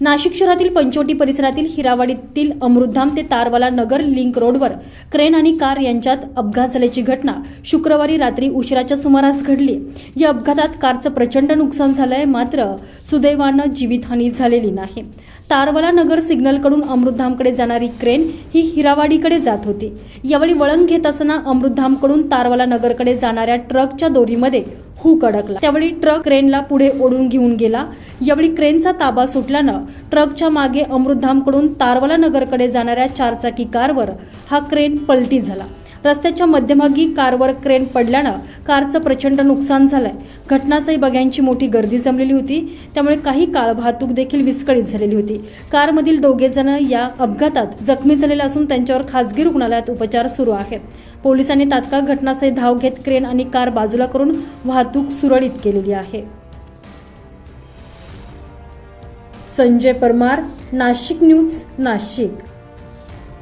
नाशिक शहरातील पंचवटी परिसरातील हिरावाडीतील अमृतधाम ते तारवाला नगर लिंक रोडवर क्रेन आणि कार यांच्यात अपघात झाल्याची घटना शुक्रवारी रात्री उशिराच्या सुमारास घडली. या अपघातात कारचं प्रचंड नुकसान झालंय मात्र सुदैवानं जीवितहानी झालेली नाही. तारवाला नगर सिग्नलकडून अमृतधामकडे जाणारी क्रेन ही हिरावाडीकडे जात होती. यावेळी वळण घेत असताना अमृतधामकडून तारवाला नगरकडे जाणाऱ्या ट्रकच्या दोरीमध्ये हूक अडकला त्यावेळी ट्रक क्रेनला पुढे ओढून घेऊन गेला. यावेळी क्रेनचा ताबा सुटल्यानं ट्रकच्या मागे अमृतधामकडून तारवाला नगरकडे जाणाऱ्या चारचाकी कारवर हा क्रेन पलटी झाला. रस्त्याच्या मध्यभागी कारवर क्रेन पडल्यानं कारचं प्रचंड नुकसान झालंय. घटनास्थळी बघ्यांची मोठी गर्दी जमलेली होती. त्यामुळे काही काळ वाहतूक देखील विस्कळीत झालेली होती. कारमधील दोघे जण या अपघातात जखमी झालेले असून त्यांच्यावर खासगी रुग्णालयात उपचार सुरू आहेत. पोलिसांनी तात्काळ घटनास्थळी धाव घेत क्रेन आणि कार बाजूला करून वाहतूक सुरळीत केलेली आहे. संजय परमार नाशिक न्यूज नाशिक.